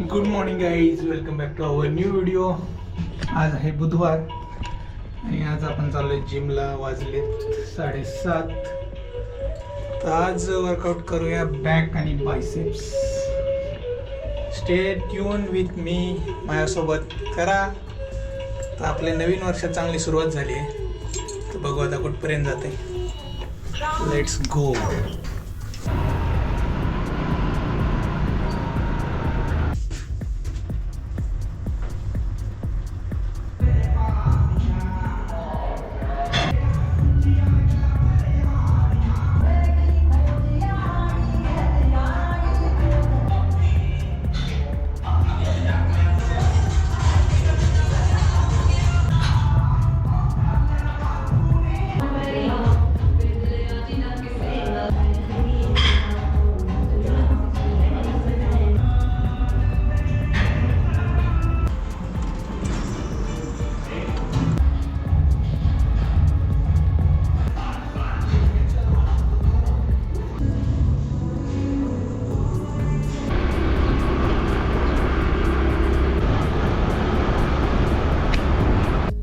Good morning guys welcome back to our new video आज आहे बुधवार आणि आज आपण चाललोय जिमला वाजले साडेसात. तर आज वर्कआउट करूया बॅक आणि biceps stay tuned with me माझ्यासोबत करा. तर आपल्या नवीन वर्षात चांगली सुरुवात झाली आहे. तर बघू आता कुठपर्यंत जाते. लेट्स गो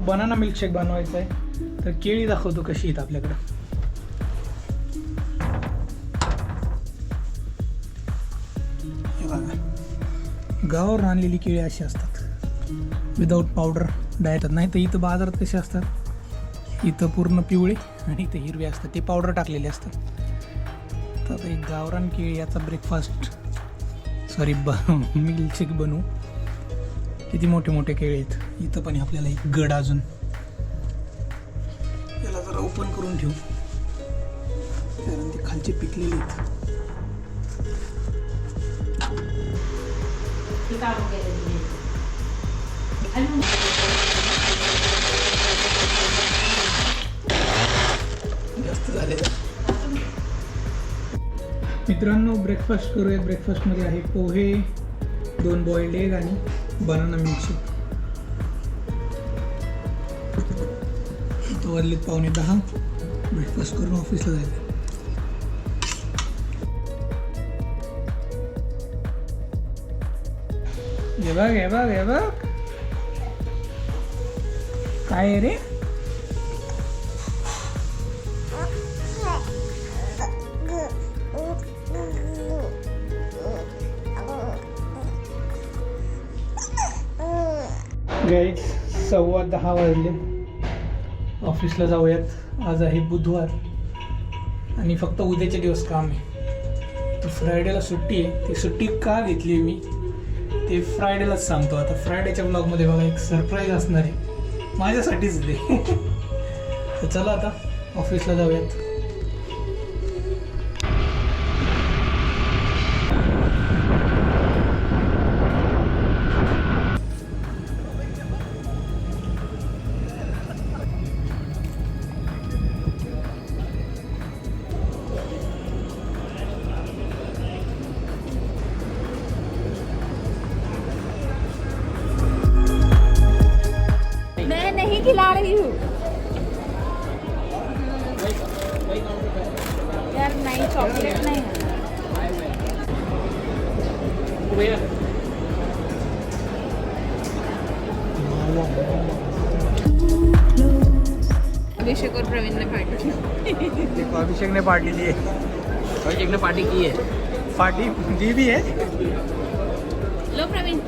बनाना मिल्कशेक बनवायचा आहे तर केळी दाखवतो कशी आहेत आपल्याकडं. गावावर आणलेली केळी अशी असतात. विदाऊट पावडर डायटात नाही तर इथं बाजारात कसे असतात? इथं पूर्ण पिवळे आणि इथं हिरवे असतात. ते पावडर टाकलेले असतात. तर एक गावरान केळी याचा ब्रेकफास्ट सॉरी ब मिल्कशेक बनवू. किती मोठे मोठे केळे आहेत. इथं पण आपल्याला एक गड अजून. याला जरा ओपन करून ठेवू. कारण ते खालचे पिकलेले आहेत. जास्त झाले. मित्रांनो ब्रेकफास्ट करूया ब्रेकफास्टमध्ये आहे पोहे दोन बॉइल्ड एग आणि बनाना मिल्कशेक तो वाजलेत पावणे दहा. ब्रेकफास्ट करून ऑफिसला जायचं. हे बघ हे बघ हे बघ. काय आहे रे? गाईज सव्वा दहा वाजले. ऑफिसला जाऊयात. आज आहे बुधवार आणि फक्त उद्याचे दिवस काम आहे. तर फ्रायडेला सुट्टी आहे. ती सुट्टी का घेतली मी? ते फ्रायडेलाच सांगतो. आता फ्रायडेच्या ब्लॉगमध्ये बघा एक सरप्राईज असणार आहे. माझ्यासाठीच ते. तर चला आता ऑफिसला जाऊयात. मैं नहीं खिला रही हूँ यार नहीं चॉकलेट नहीं है अभिषेक और प्रवीण ने पार्टी अभिषेक ने पार्टी दी है अभिषेक ने पार्टी की है पार्टी दी भी है लो प्रवीण.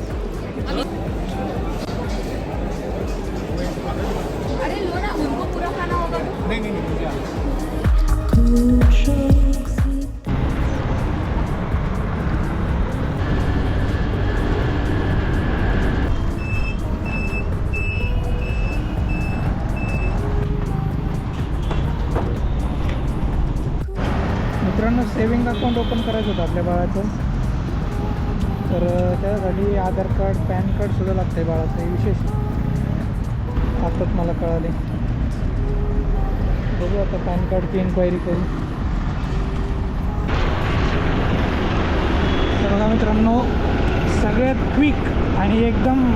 सेविंग अकाउंट ओपन करायचं होतं आपल्या बाळाचं. तर त्यासाठी आधार कार्ड पॅन कार्ड सुद्धा लागतं आहे बाळाचं हे विशेष. आताच मला कळाले. बघू आता पॅन कार्डची इन्क्वायरी करू. तर बघा मित्रांनो सगळ्यात क्विक आणि एकदम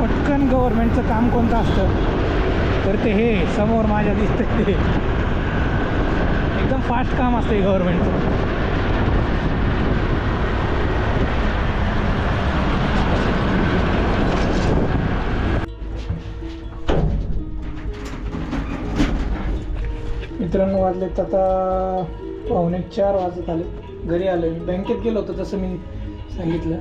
पटकन गव्हर्नमेंटचं काम कोणतं असतं? तर ते हे समोर माझ्या दिसतं ते. एकदम फास्ट काम आहे गव्हर्मेंटचं मित्रांनो वाजलेत आता पाहुणे चार वाजत आले. घरी आलो मी. बँकेत गेलो होतो तसं मी सांगितलं.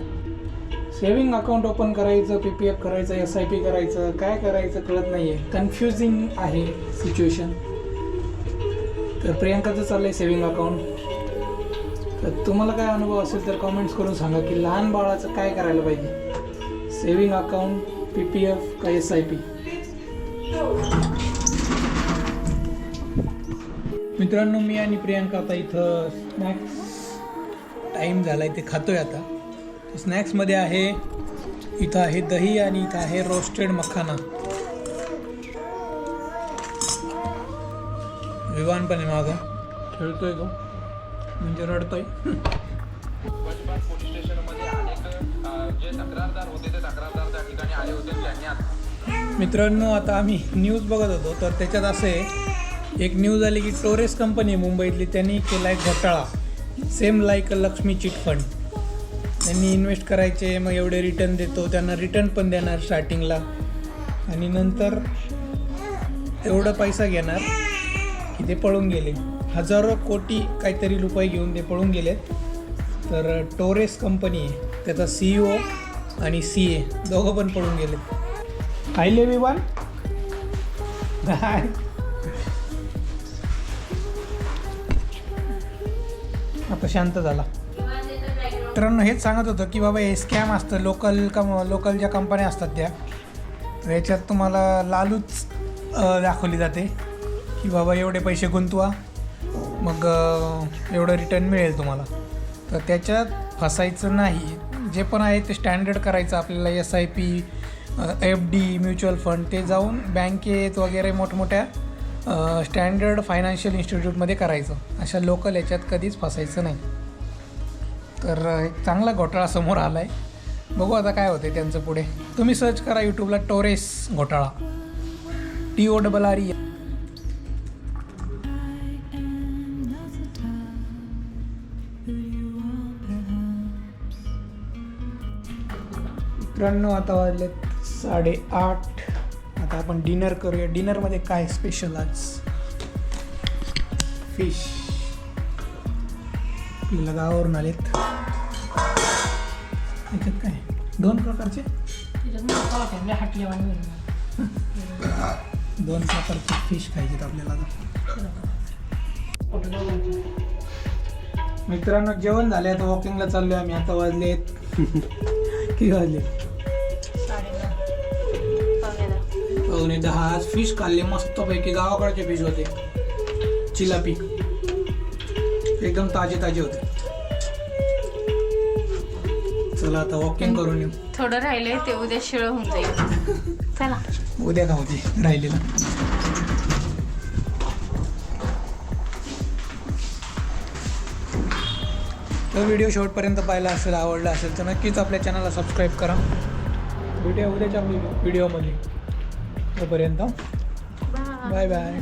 सेविंग अकाउंट ओपन करायचं पी पी एफ करायचं एस आय पी करायचं काय करायचं कळत नाही आहे कन्फ्युजिंग आहे सिच्युएशन तर प्रियांकाचं चाललं आहे सेविंग अकाउंट तर तुम्हाला काय अनुभव असेल तर कॉमेंट्स करून सांगा की लहान बाळाचं काय करायला पाहिजे? Saving account P P F का एस आय पी मित्रांनो मी आणि प्रियांका आता इथं स्नॅक्स टाईम झाला आहे ते खातोय आता. स्नॅक्समध्ये आहे इथं आहे दही आणि इथं आहे रोस्टेड मखाना. विवान पण आहे मागं. खेळतोय तो. म्हणजे रडतोय. बजबाग पोलीस स्टेशनमध्ये अनेक अ, जे तक्रारदार होते ते तक्रारदार त्या ठिकाणी आले होते त्यांनी आता मित्रांनो आता आम्ही न्यूज बघत होतो. तर त्याच्यात असं एक न्यूज आली की टोरेस कंपनी आहे मुंबईतली. त्यांनी केला आहे घोटाळा. Same like a Lakshmi chit fund त्यांनी इन्व्हेस्ट करायचे मग एवढे रिटर्न देतो. त्यांना रिटर्न पण देणार स्टार्टिंगला आणि नंतर एवढा पैसा घेणार. की ते पळून गेले. हजारो कोटी काहीतरी रुपये घेऊन ते पळून गेलेत. तर टोरेस कंपनी आहे. त्याचा सी ओ आणि सी ए दोघं पण पळून गेलेत. हाय लेविवान हाय आता शांत झाला. मित्रांनो हेच सांगत होतं की बाबा हे स्कॅम असतं. लोकल कम लोकल ज्या कंपन्या असतात त्या तर याच्यात तुम्हाला लालूच दाखवली जाते. की बाबा एवढे पैसे गुंतवा. मग एवढं रिटर्न मिळेल तुम्हाला. तर त्याच्यात फसायचं नाही. जे पण आहे ते स्टँडर्ड करायचं आपल्याला S I P F D mutual fund ते जाऊन बँकेत वगैरे मोठमोठ्या स्टँडर्ड फायनान्शियल इन्स्टिट्यूटमध्ये करायचं. अशा लोकल याच्यात कधीच फसायचं नाही. तर एक चांगला घोटाळा समोर आला आहे बघू आता काय होते त्यांचं पुढे. तुम्ही सर्च करा यूट्यूबला टोरेस घोटाळा. T O double R E मित्रांनो आता वाजलेत साडेआठ. आता आपण डिनर करूया. डिनरमध्ये काय स्पेशल आज? फिश आपल्याला गावावरून आलेत. याच्यात काय? दोन प्रकारचे? दोन प्रकारचे फिश खायचे आपल्याला आता. मित्रांनो जेवण झाले आता वॉकिंगला चाललोय आम्ही. आता वाजलेत. किती वाजले? पावणे दहा आज फिश खाल्ले मस्तपैकी गावाकडचे फिश होते. चिलापी. एकदम ताजे ताजे होते. चला आता वॉकिंग करून येऊ. थोडं राहिलंय ते उद्या शिळ होऊन जाईल. चला. उद्या खाऊ ते राहिलेलं. तर व्हिडिओ शेवटपर्यंत पाहिला असेल आवडला असेल तर नक्कीच आपल्या चॅनलला सबस्क्राईब करा. भेटूया उद्याच्या व्हिडिओमध्ये तोपर्यंत. बाय. बाय